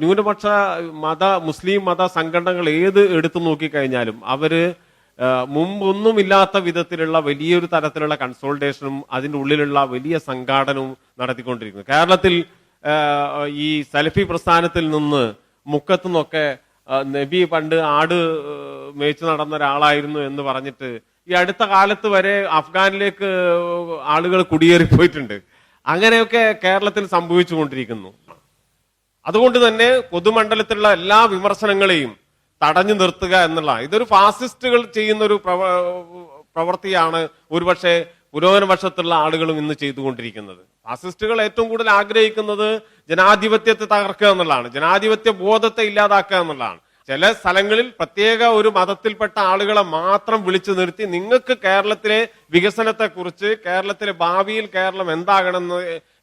ന്യൂനപക്ഷ മത മുസ്ലിം മത സംഘടനകൾ ഏത് എടുത്തു നോക്കിക്കഴിഞ്ഞാലും അവർ മുമ്പൊന്നുമില്ലാത്ത വിധത്തിലുള്ള വലിയൊരു തരത്തിലുള്ള കൺസോൾട്ടേഷനും അതിന്റെ ഉള്ളിലുള്ള വലിയ സംഘാടനവും നടത്തിക്കൊണ്ടിരിക്കുന്നു. കേരളത്തിൽ ഈ സലഫി പ്രസ്ഥാനത്തിൽ നിന്ന് മുക്കത്തു നിന്നൊക്കെ നബി പണ്ട് ആട് മേച്ചു നടന്ന ഒരാളായിരുന്നു എന്ന് പറഞ്ഞിട്ട് ഈ അടുത്ത കാലത്ത് വരെ അഫ്ഗാനിലേക്ക് ആളുകൾ കുടിയേറിപ്പോയിട്ടുണ്ട്. അങ്ങനെയൊക്കെ കേരളത്തിൽ സംഭവിച്ചുകൊണ്ടിരിക്കുന്നു. അതുകൊണ്ട് തന്നെ പൊതുമണ്ഡലത്തിലുള്ള എല്ലാ വിമർശനങ്ങളെയും തടഞ്ഞു നിർത്തുക എന്നുള്ള ഇതൊരു ഫാസിസ്റ്റുകൾ ചെയ്യുന്ന ഒരു പ്രവ പ്രവൃത്തിയാണ് ഒരുപക്ഷെ പുരോഗമനപക്ഷത്തുള്ള ആളുകളും ഇന്ന് ചെയ്തുകൊണ്ടിരിക്കുന്നത്. ഫാസിസ്റ്റുകൾ ഏറ്റവും കൂടുതൽ ആഗ്രഹിക്കുന്നത് ജനാധിപത്യത്തെ തകർക്കുക എന്നുള്ളതാണ്. ജനാധിപത്യ ബോധത്തെ ഇല്ലാതാക്കുക എന്നുള്ളതാണ്. ചില സ്ഥലങ്ങളിൽ പ്രത്യേക ഒരു മതത്തിൽപ്പെട്ട ആളുകളെ മാത്രം വിളിച്ചു നിർത്തി നിങ്ങൾക്ക് കേരളത്തിലെ വികസനത്തെക്കുറിച്ച് കേരളത്തിലെ ഭാവിയിൽ കേരളം എന്താകണം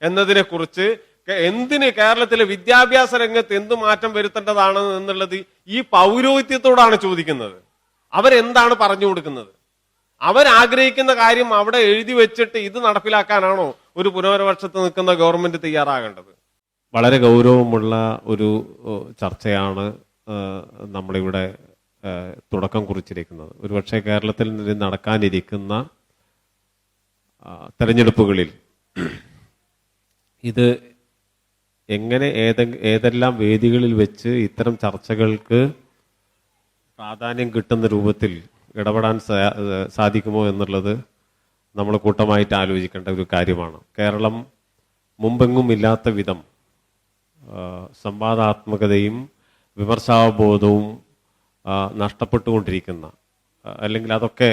എന്നതിനെ കുറിച്ച് എന്തിന് കേരളത്തിലെ വിദ്യാഭ്യാസ രംഗത്ത് എന്ത് മാറ്റം വരുത്തേണ്ടതാണ് എന്നുള്ളത് ഈ പൗരോഹിത്യത്തോടാണ് ചോദിക്കുന്നത്. അവരെന്താണ് പറഞ്ഞു കൊടുക്കുന്നത്? അവരാഗ്രഹിക്കുന്ന കാര്യം അവിടെ എഴുതി വെച്ചിട്ട് ഇത് നടപ്പിലാക്കാനാണോ ഒരു പുനരപക്ഷത്ത് നിൽക്കുന്ന ഗവൺമെന്റ് തയ്യാറാകേണ്ടത്? വളരെ ഗൗരവമുള്ള ഒരു ചർച്ചയാണ് നമ്മളിവിടെ തുടക്കം കുറിച്ചിരിക്കുന്നത്. ഒരുപക്ഷെ കേരളത്തിൽ നടക്കാനിരിക്കുന്ന തെരഞ്ഞെടുപ്പുകളിൽ ഇത് എങ്ങനെ ഏതെ ഏതെല്ലാം വേദികളിൽ വെച്ച് ഇത്തരം ചർച്ചകൾക്ക് പ്രാധാന്യം കിട്ടുന്ന രൂപത്തിൽ ഇടപെടാൻ സാധിക്കുമോ എന്നുള്ളത് നമ്മൾ കൂട്ടമായിട്ട് ആലോചിക്കേണ്ട ഒരു കാര്യമാണ്. കേരളം മുമ്പെങ്ങും ഇല്ലാത്ത വിധം സംവാദാത്മകതയും വിമർശാവബോധവും നഷ്ടപ്പെട്ടുകൊണ്ടിരിക്കുന്ന അല്ലെങ്കിൽ അതൊക്കെ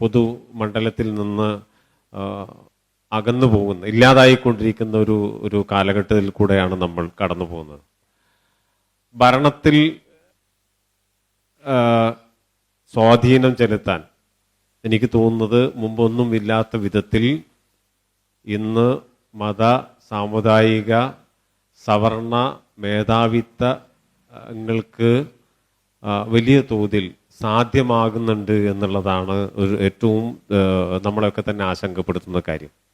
പൊതു പൊതുമണ്ഡലത്തിൽ നിന്ന് അകന്നു പോകുന്ന ഇല്ലാതായിക്കൊണ്ടിരിക്കുന്ന ഒരു ഒരു കാലഘട്ടത്തിൽ കൂടെയാണ് നമ്മൾ കടന്നു പോകുന്നത് ഭരണത്തിൽ സ്വാധീനം ചെലുത്താൻ എനിക്ക് തോന്നുന്നത് മുമ്പൊന്നും ഇല്ലാത്ത വിധത്തിൽ ഇന്ന് മത സാമുദായിക സവർണ മേധാവിത്വങ്ങൾക്ക് വലിയ തോതിൽ സാധ്യമാകുന്നുണ്ട് എന്നുള്ളതാണ് ഒരു ഏറ്റവും നമ്മളെയൊക്കെ തന്നെ ആശങ്കപ്പെടുത്തുന്ന കാര്യം.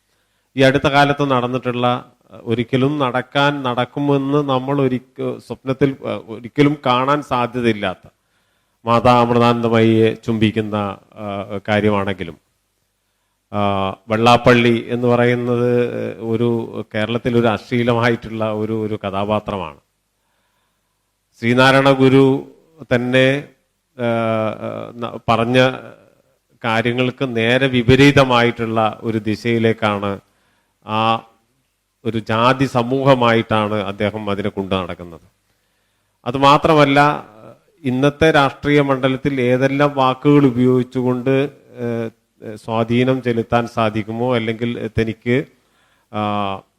ഈ അടുത്ത കാലത്ത് നടന്നിട്ടുള്ള ഒരിക്കലും നടക്കാൻ നടക്കുമെന്ന് നമ്മൾ ഒരിക്ക സ്വപ്നത്തിൽ ഒരിക്കലും കാണാൻ സാധ്യതയില്ലാത്ത മാതാ അമൃതാനന്ദമയെ ചുംബിക്കുന്ന കാര്യമാണെങ്കിലും. വെള്ളാപ്പള്ളി എന്ന് പറയുന്നത് ഒരു കേരളത്തിൽ ഒരു അശ്ലീലമായിട്ടുള്ള ഒരു ഒരു കഥാപാത്രമാണ്. ശ്രീനാരായണ ഗുരു തന്നെ പറഞ്ഞ കാര്യങ്ങൾക്ക് നേരെ വിപരീതമായിട്ടുള്ള ഒരു ദിശയിലേക്കാണ് ആ ഒരു ജാതി സമൂഹമായിട്ടാണ് അദ്ദേഹം അതിനെ കൊണ്ടു നടക്കുന്നത്. അത് മാത്രമല്ല ഇന്നത്തെ രാഷ്ട്രീയ മണ്ഡലത്തിൽ ഏതെല്ലാം വാക്കുകൾ ഉപയോഗിച്ചുകൊണ്ട് സ്വാധീനം ചെലുത്താൻ സാധിക്കുമോ അല്ലെങ്കിൽ തനിക്ക്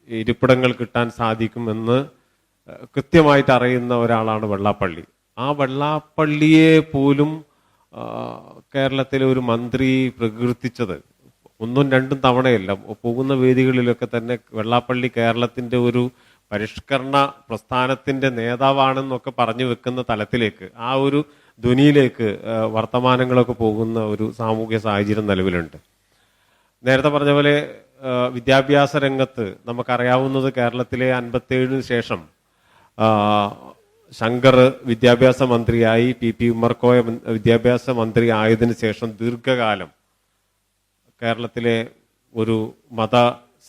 ഇരിപ്പിടങ്ങൾ കിട്ടാൻ സാധിക്കുമെന്ന് കൃത്യമായിട്ട് അറിയുന്ന ഒരാളാണ് വെള്ളാപ്പള്ളി. ആ വെള്ളാപ്പള്ളിയെ പോലും കേരളത്തിലെ ഒരു മന്ത്രി പ്രകീർത്തിച്ചത് ഒന്നും രണ്ടും തവണയല്ല. പോകുന്ന വേദികളിലൊക്കെ തന്നെ വെള്ളാപ്പള്ളി കേരളത്തിന്റെ ഒരു പരിഷ്കരണ പ്രസ്ഥാനത്തിന്റെ നേതാവാണെന്നൊക്കെ പറഞ്ഞു വെക്കുന്ന തലത്തിലേക്ക് ആ ഒരു ധ്വനിയിലേക്ക് വർത്തമാനങ്ങളൊക്കെ പോകുന്ന ഒരു സാമൂഹ്യ സാഹചര്യം നിലവിലുണ്ട്. നേരത്തെ പറഞ്ഞ പോലെ വിദ്യാഭ്യാസ രംഗത്ത് നമുക്കറിയാവുന്നത് കേരളത്തിലെ അൻപത്തേഴിന് ശേഷം ശങ്കർ വിദ്യാഭ്യാസ മന്ത്രിയായി പി പി ഉമ്മർകോയ വിദ്യാഭ്യാസ മന്ത്രി ആയതിനു ശേഷം ദീർഘകാലം കേരളത്തിലെ ഒരു മത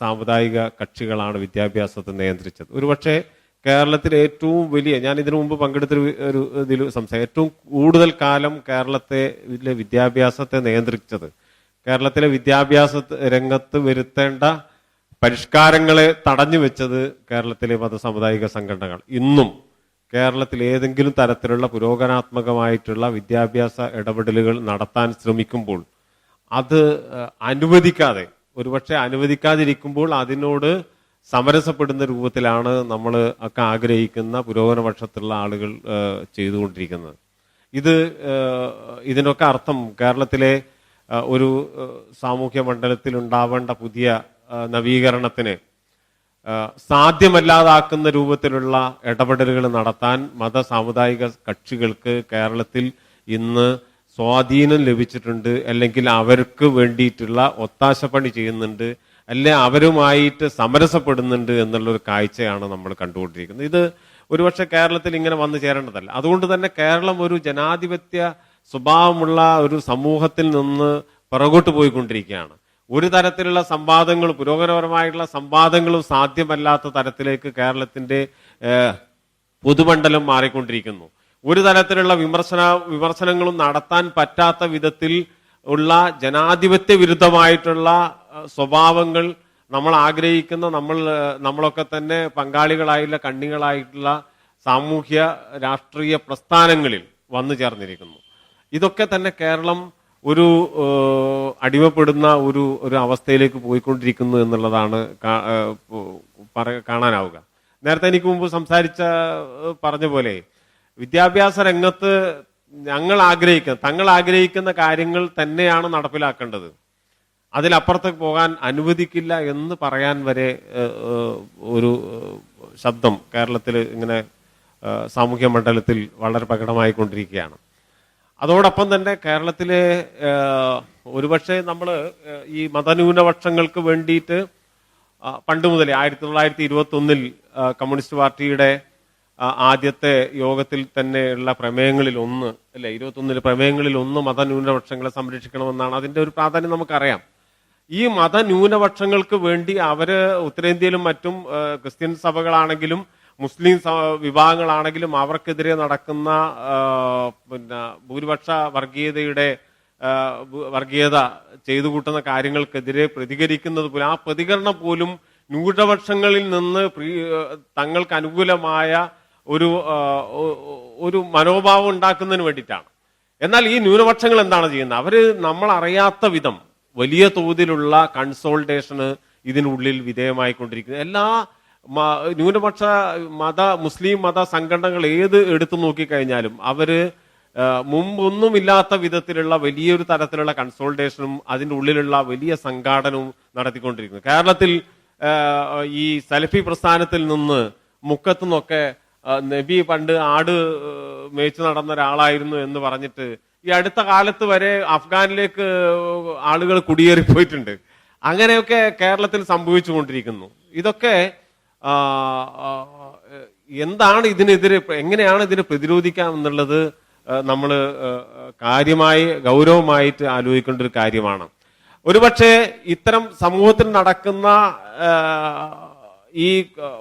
സാമുദായിക കക്ഷികളാണ് വിദ്യാഭ്യാസത്തെ നിയന്ത്രിച്ചത്. ഒരുപക്ഷെ കേരളത്തിലെ ഏറ്റവും വലിയ ഞാൻ ഇതിനു മുമ്പ് പങ്കെടുത്തൊരു ഒരു ഇതിൽ സംസാരിക്കും ഏറ്റവും കൂടുതൽ കാലം കേരളത്തെ വിദ്യാഭ്യാസത്തെ നിയന്ത്രിച്ചത്. കേരളത്തിലെ വിദ്യാഭ്യാസ രംഗത്ത് വരുത്തേണ്ട പരിഷ്കാരങ്ങളെ തടഞ്ഞു വെച്ചത് കേരളത്തിലെ മതസാമുദായിക സംഘടനകൾ. ഇന്നും കേരളത്തിൽ ഏതെങ്കിലും തരത്തിലുള്ള പുരോഗമനാത്മകമായിട്ടുള്ള വിദ്യാഭ്യാസ ഇടപെടലുകൾ നടത്താൻ ശ്രമിക്കുമ്പോൾ അത് അനുവദിക്കാതെ ഒരുപക്ഷെ അനുവദിക്കാതിരിക്കുമ്പോൾ അതിനോട് സമരസപ്പെടുന്ന രൂപത്തിലാണ് നമ്മൾ ഒക്കെ ആഗ്രഹിക്കുന്ന പുരോഗമനപക്ഷത്തുള്ള ആളുകൾ ചെയ്തുകൊണ്ടിരിക്കുന്നത്. ഇത് ഇതിനൊക്കെ അർത്ഥം കേരളത്തിലെ ഒരു സാമൂഹ്യ മണ്ഡലത്തിൽ ഉണ്ടാവേണ്ട പുതിയ നവീകരണത്തിന് സാധ്യമല്ലാതാക്കുന്ന രൂപത്തിലുള്ള ഇടപെടലുകൾ നടത്താൻ മത സാമുദായിക കക്ഷികൾക്ക് കേരളത്തിൽ ഇന്ന് സ്വാധീനം ലഭിച്ചിട്ടുണ്ട് അല്ലെങ്കിൽ അവർക്ക് വേണ്ടിയിട്ടുള്ള ഒത്താശ പണി ചെയ്യുന്നുണ്ട് അല്ലെ അവരുമായിട്ട് സമരസപ്പെടുന്നുണ്ട് എന്നുള്ളൊരു കാഴ്ചയാണ് നമ്മൾ കണ്ടുകൊണ്ടിരിക്കുന്നത്. ഇത് ഒരുപക്ഷെ കേരളത്തിൽ ഇങ്ങനെ വന്നു ചേരേണ്ടതല്ല. അതുകൊണ്ട് തന്നെ കേരളം ഒരു ജനാധിപത്യ സ്വഭാവമുള്ള ഒരു സമൂഹത്തിൽ നിന്ന് പുറകോട്ട് പോയിക്കൊണ്ടിരിക്കുകയാണ്. ഒരു തരത്തിലുള്ള സംവാദങ്ങളും പുരോഗമനപരമായിട്ടുള്ള സംവാദങ്ങളും സാധ്യമല്ലാത്ത തരത്തിലേക്ക് കേരളത്തിന്റെ പൊതുമണ്ഡലം മാറിക്കൊണ്ടിരിക്കുന്നു. ഒരു തരത്തിലുള്ള വിമർശന വിമർശനങ്ങളും നടത്താൻ പറ്റാത്ത വിധത്തിൽ ഉള്ള ജനാധിപത്യ വിരുദ്ധമായിട്ടുള്ള സ്വഭാവങ്ങൾ നമ്മൾ ആഗ്രഹിക്കുന്ന നമ്മൾ നമ്മളൊക്കെ തന്നെ പങ്കാളികളായിട്ടുള്ള കണ്ണികളായിട്ടുള്ള സാമൂഹ്യ രാഷ്ട്രീയ പ്രസ്ഥാനങ്ങളിൽ വന്നു ചേർന്നിരിക്കുന്നു. ഇതൊക്കെ തന്നെ കേരളം ഒരു അടിമപ്പെടുന്ന ഒരു ഒരു അവസ്ഥയിലേക്ക് പോയിക്കൊണ്ടിരിക്കുന്നു എന്നുള്ളതാണ് കാണാനാവുക. നേരത്തെ എനിക്ക് മുമ്പ് സംസാരിച്ച പറഞ്ഞ പോലെ വിദ്യാഭ്യാസ രംഗത്ത് ഞങ്ങൾ ആഗ്രഹിക്കുന്ന തങ്ങൾ ആഗ്രഹിക്കുന്ന കാര്യങ്ങൾ തന്നെയാണ് നടപ്പിലാക്കേണ്ടത്. അതിലപ്പുറത്തേക്ക് പോകാൻ അനുവദിക്കില്ല എന്ന് പറയാൻ വരെ ഒരു ശബ്ദം കേരളത്തിൽ ഇങ്ങനെ സാമൂഹ്യ മണ്ഡലത്തിൽ വളരെ പ്രകടമായി കൊണ്ടിരിക്കുകയാണ് അതോടൊപ്പം തന്നെ കേരളത്തിലെ ഒരുപക്ഷെ നമ്മൾ ഈ മതന്യൂനപക്ഷങ്ങൾക്ക് വേണ്ടിയിട്ട് പണ്ട് മുതലേ ആയിരത്തി തൊള്ളായിരത്തി ഇരുപത്തി ഒന്നിൽ കമ്മ്യൂണിസ്റ്റ് പാർട്ടിയുടെ ആദ്യത്തെ യോഗത്തിൽ തന്നെ ഉള്ള പ്രമേയങ്ങളിൽ ഒന്ന് അല്ലെ ഇരുപത്തി ഒന്നിലെ പ്രമേയങ്ങളിൽ ഒന്ന് മതന്യൂനപക്ഷങ്ങളെ സംരക്ഷിക്കണമെന്നാണ് അതിന്റെ ഒരു പ്രാധാന്യം നമുക്കറിയാം. ഈ മതന്യൂനപക്ഷങ്ങൾക്ക് വേണ്ടി അവർ ഉത്തരേന്ത്യയിലും മറ്റും ക്രിസ്ത്യൻ സഭകളാണെങ്കിലും മുസ്ലിം വിഭാഗങ്ങളാണെങ്കിലും അവർക്കെതിരെ നടക്കുന്ന പിന്നെ ഭൂരിപക്ഷ വർഗീയതയുടെ വർഗീയത ചെയ്തു കൂട്ടുന്ന കാര്യങ്ങൾക്കെതിരെ പ്രതികരിക്കുന്നത് പോലും ആ പ്രതികരണം പോലും ന്യൂനപക്ഷങ്ങളിൽ നിന്ന് തങ്ങൾക്ക് അനുകൂലമായ ഒരു ഒരു മനോഭാവം ഉണ്ടാക്കുന്നതിന് വേണ്ടിയിട്ടാണ്. എന്നാൽ ഈ ന്യൂനപക്ഷങ്ങൾ എന്താണ് ചെയ്യുന്നത്? അവർ നമ്മൾ അറിയാത്ത വിധം വലിയ തോതിലുള്ള കൺസോൾട്ടേഷന് ഇതിനുള്ളിൽ വിധേയമായിക്കൊണ്ടിരിക്കുന്നത് എല്ലാ ന്യൂനപക്ഷ മത മുസ്ലിം മത സംഘടനകൾ ഏത് എടുത്തു നോക്കിക്കഴിഞ്ഞാലും അവർ മുമ്പൊന്നുമില്ലാത്ത വിധത്തിലുള്ള വലിയൊരു തരത്തിലുള്ള കൺസോൾട്ടേഷനും അതിന്റെ ഉള്ളിലുള്ള വലിയ സംഘാടനവും നടത്തിക്കൊണ്ടിരിക്കുന്നു. കേരളത്തിൽ ഈ സലഫി പ്രസ്ഥാനത്തിൽ നിന്ന് മുക്കത്തു നിന്നൊക്കെ ആ, നബി പണ്ട് ആട് മേച്ചു നടന്ന ഒരാളായിരുന്നു എന്ന് പറഞ്ഞിട്ട് ഈ അടുത്ത കാലത്ത് വരെ അഫ്ഗാനിലേക്ക് ആളുകൾ കുടിയേറിപ്പോയിട്ടുണ്ട് അങ്ങനെയൊക്കെ കേരളത്തിൽ സംഭവിച്ചുകൊണ്ടിരിക്കുന്നു. ഇതൊക്കെ എന്താണ് ഇതിനെതിരെ എങ്ങനെയാണ് ഇതിനെ പ്രതിരോധിക്കാം എന്നുള്ളത് നമ്മൾ കാര്യമായി ഗൗരവമായിട്ട് ആലോചിക്കേണ്ട ഒരു കാര്യമാണ്. ഒരുപക്ഷെ ഇത്തരം സമൂഹത്തിൽ നടക്കുന്ന ഈ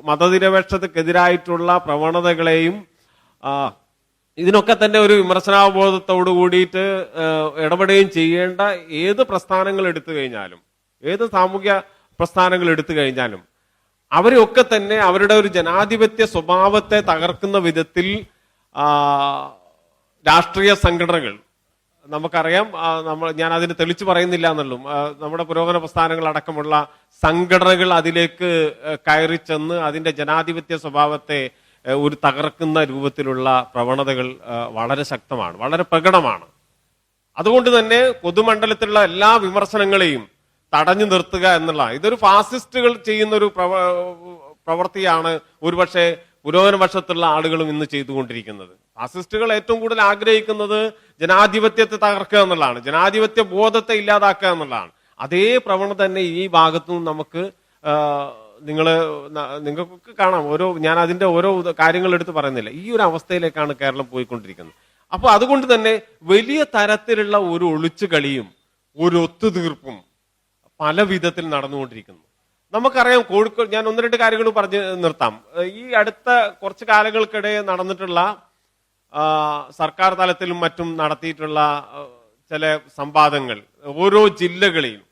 മതനിരപേക്ഷതക്കെതിരായിട്ടുള്ള പ്രവണതകളെയും ഇതിനൊക്കെ തന്നെ ഒരു വിമർശനാബോധത്തോട് കൂടിയിട്ട് ഇടപെടുകയും ചെയ്യേണ്ട ഏത് പ്രസ്ഥാനങ്ങൾ എടുത്തു കഴിഞ്ഞാലും ഏത് സാമൂഹ്യ പ്രസ്ഥാനങ്ങൾ എടുത്തു കഴിഞ്ഞാലും അവരൊക്കെ തന്നെ അവരുടെ ഒരു ജനാധിപത്യ സ്വഭാവത്തെ തകർക്കുന്ന വിധത്തിൽ രാഷ്ട്രീയ സംഘടനകൾ നമുക്കറിയാം നമ്മൾ ഞാൻ അതിന് തെളിച്ചു പറയുന്നില്ല എന്നുള്ളൂ നമ്മുടെ പുരോഗമന പ്രസ്ഥാനങ്ങൾ അടക്കമുള്ള സംഘടനകൾ അതിലേക്ക് കയറി ചെന്ന് അതിന്റെ ജനാധിപത്യ സ്വഭാവത്തെ ഒരു തകർക്കുന്ന രൂപത്തിലുള്ള പ്രവണതകൾ വളരെ ശക്തമാണ് വളരെ പ്രകടമാണ്. അതുകൊണ്ട് തന്നെ പൊതുമണ്ഡലത്തിലുള്ള എല്ലാ വിമർശനങ്ങളെയും തടഞ്ഞു നിർത്തുക എന്നുള്ള ഇതൊരു ഫാസിസ്റ്റുകൾ ചെയ്യുന്ന ഒരു പ്രവ പ്രവൃത്തിയാണ് ഒരുപക്ഷെ പുരോഗമന പക്ഷത്തുള്ള ആളുകളും ഇന്ന് ചെയ്തുകൊണ്ടിരിക്കുന്നത്. ഫാസിസ്റ്റുകൾ ഏറ്റവും കൂടുതൽ ആഗ്രഹിക്കുന്നത് ജനാധിപത്യത്തെ തകർക്കുക എന്നുള്ളതാണ്. ജനാധിപത്യ ബോധത്തെ ഇല്ലാതാക്കുക എന്നുള്ളതാണ്. അതേ പ്രവണത തന്നെ ഈ ഭാഗത്തു നിന്ന് നമുക്ക് നിങ്ങൾ നിങ്ങൾക്ക് കാണാം. ഓരോ ഞാൻ അതിന്റെ ഓരോ കാര്യങ്ങൾ എടുത്ത് പറയുന്നില്ല. ഈ ഒരു അവസ്ഥയിലേക്കാണ് കേരളം പോയിക്കൊണ്ടിരിക്കുന്നത്. അപ്പോൾ അതുകൊണ്ട് തന്നെ വലിയ തരത്തിലുള്ള ഒരു ഒളിച്ചുകളിയും ഒരു ഒത്തുതീർപ്പും പല വിധത്തിൽ നടന്നുകൊണ്ടിരിക്കുന്നു. നമുക്കറിയാം കോഴിക്കോട് ഞാൻ ഒന്ന് രണ്ട് കാര്യങ്ങൾ പറഞ്ഞ് നിർത്താം. ഈ അടുത്ത കുറച്ച് കാലങ്ങൾക്കിടെ നടന്നിട്ടുള്ള സർക്കാർ തലത്തിലും മറ്റും നടത്തിയിട്ടുള്ള ചില സംവാദങ്ങൾ. ഓരോ ജില്ലകളെയും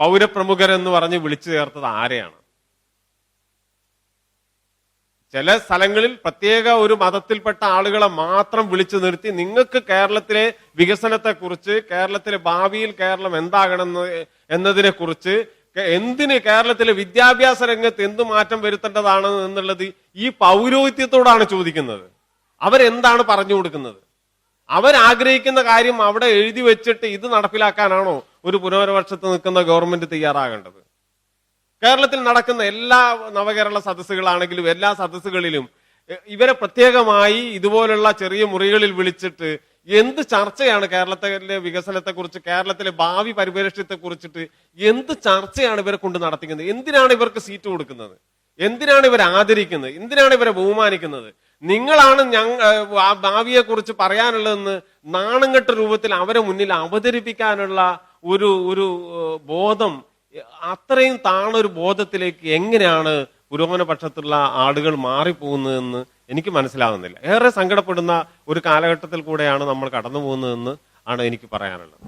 പൗരപ്രമുഖരെന്ന് പറഞ്ഞ് വിളിച്ചു ചേർത്തത് ആരെയാണ്? ചില സ്ഥലങ്ങളിൽ പ്രത്യേക ഒരു മതത്തിൽപ്പെട്ട ആളുകളെ മാത്രം വിളിച്ചു നിർത്തി നിങ്ങൾക്ക് കേരളത്തിലെ വികസനത്തെക്കുറിച്ച് കേരളത്തിലെ ഭാവിയിൽ കേരളം എന്താകണമെന്ന് എന്നതിനെ കുറിച്ച് എന്തിന് കേരളത്തിലെ വിദ്യാഭ്യാസ രംഗത്ത് എന്ത് മാറ്റം വരുത്തേണ്ടതാണ് എന്നുള്ളത് ഈ പൗരോഹിത്യത്തോടാണ് ചോദിക്കുന്നത്. അവരെന്താണ് പറഞ്ഞു കൊടുക്കുന്നത്? അവരാഗ്രഹിക്കുന്ന കാര്യം അവിടെ എഴുതി വെച്ചിട്ട് ഇത് നടപ്പിലാക്കാനാണോ ഒരു പുനരപക്ഷത്ത് നിൽക്കുന്ന ഗവൺമെന്റ് തയ്യാറാകേണ്ടത്? കേരളത്തിൽ നടക്കുന്ന എല്ലാ നവകേരള സദസ്സുകളാണെങ്കിലും എല്ലാ സദസ്സുകളിലും ഇവരെ പ്രത്യേകമായി ഇതുപോലുള്ള ചെറിയ മുറികളിൽ വിളിച്ചിട്ട് എന്ത് ചർച്ചയാണ് കേരളത്തിലെ വികസനത്തെ കുറിച്ച് കേരളത്തിലെ ഭാവി പരിപരിഷ്ടത്തെ കുറിച്ചിട്ട് എന്ത് ചർച്ചയാണ് ഇവരെ കൊണ്ട് നടത്തിക്കുന്നത്? എന്തിനാണ് ഇവർക്ക് സീറ്റ് കൊടുക്കുന്നത്? എന്തിനാണ് ഇവരെ ആദരിക്കുന്നത്? എന്തിനാണ് ഇവരെ ബഹുമാനിക്കുന്നത്? നിങ്ങളാണ് ഞങ്ങ ഭാവിയെ കുറിച്ച് പറയാനുള്ളതെന്ന് നാണംകെട്ട രൂപത്തിൽ അവരെ മുന്നിൽ അവതരിപ്പിക്കാനുള്ള ഒരു ഒരു ബോധം അത്രയും താണൊരു ബോധത്തിലേക്ക് എങ്ങനെയാണ് പുരോഗമന പക്ഷത്തുള്ള ആളുകൾ മാറിപ്പോകുന്നതെന്ന് എനിക്ക് മനസ്സിലാകുന്നില്ല ഏറെ സങ്കടപ്പെടുന്ന ഒരു കാലഘട്ടത്തിൽ കൂടെയാണ് നമ്മൾ കടന്നു പോകുന്നതെന്ന് ആണ് എനിക്ക് പറയാനുള്ളത്.